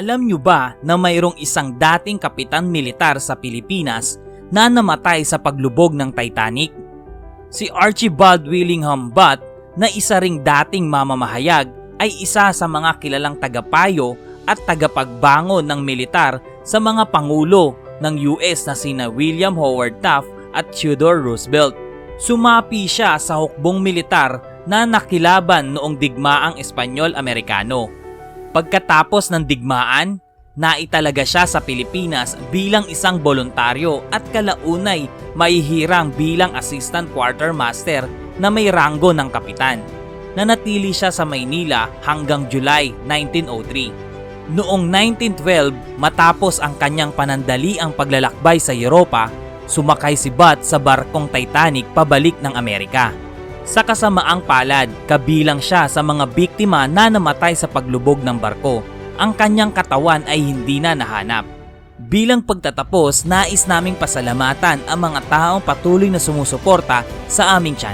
Alam nyo ba na mayroong isang dating kapitan militar sa Pilipinas na namatay sa paglubog ng Titanic? Si Archibald Willingham Butt na isa ring dating mamamahayag ay isa sa mga kilalang tagapayo at tagapagbangon ng militar sa mga pangulo ng US na sina William Howard Taft at Theodore Roosevelt. Sumapi siya sa hukbong militar na nakilaban noong digmaang Espanyol-Amerikano. Pagkatapos ng digmaan, naitalaga siya sa Pilipinas bilang isang voluntaryo at kalaunay mahihirang bilang assistant quartermaster na may ranggo ng kapitan. Nanatili siya sa Maynila hanggang July 1903. Noong 1912, matapos ang kanyang panandaliang paglalakbay sa Europa, sumakay si Butt sa barkong Titanic pabalik ng Amerika. Sa kasamaang palad, kabilang siya sa mga biktima na namatay sa paglubog ng barko. Ang kanyang katawan ay hindi na nahanap. Bilang pagtatapos, nais naming pasalamatan ang mga taong patuloy na sumusuporta sa aming channel.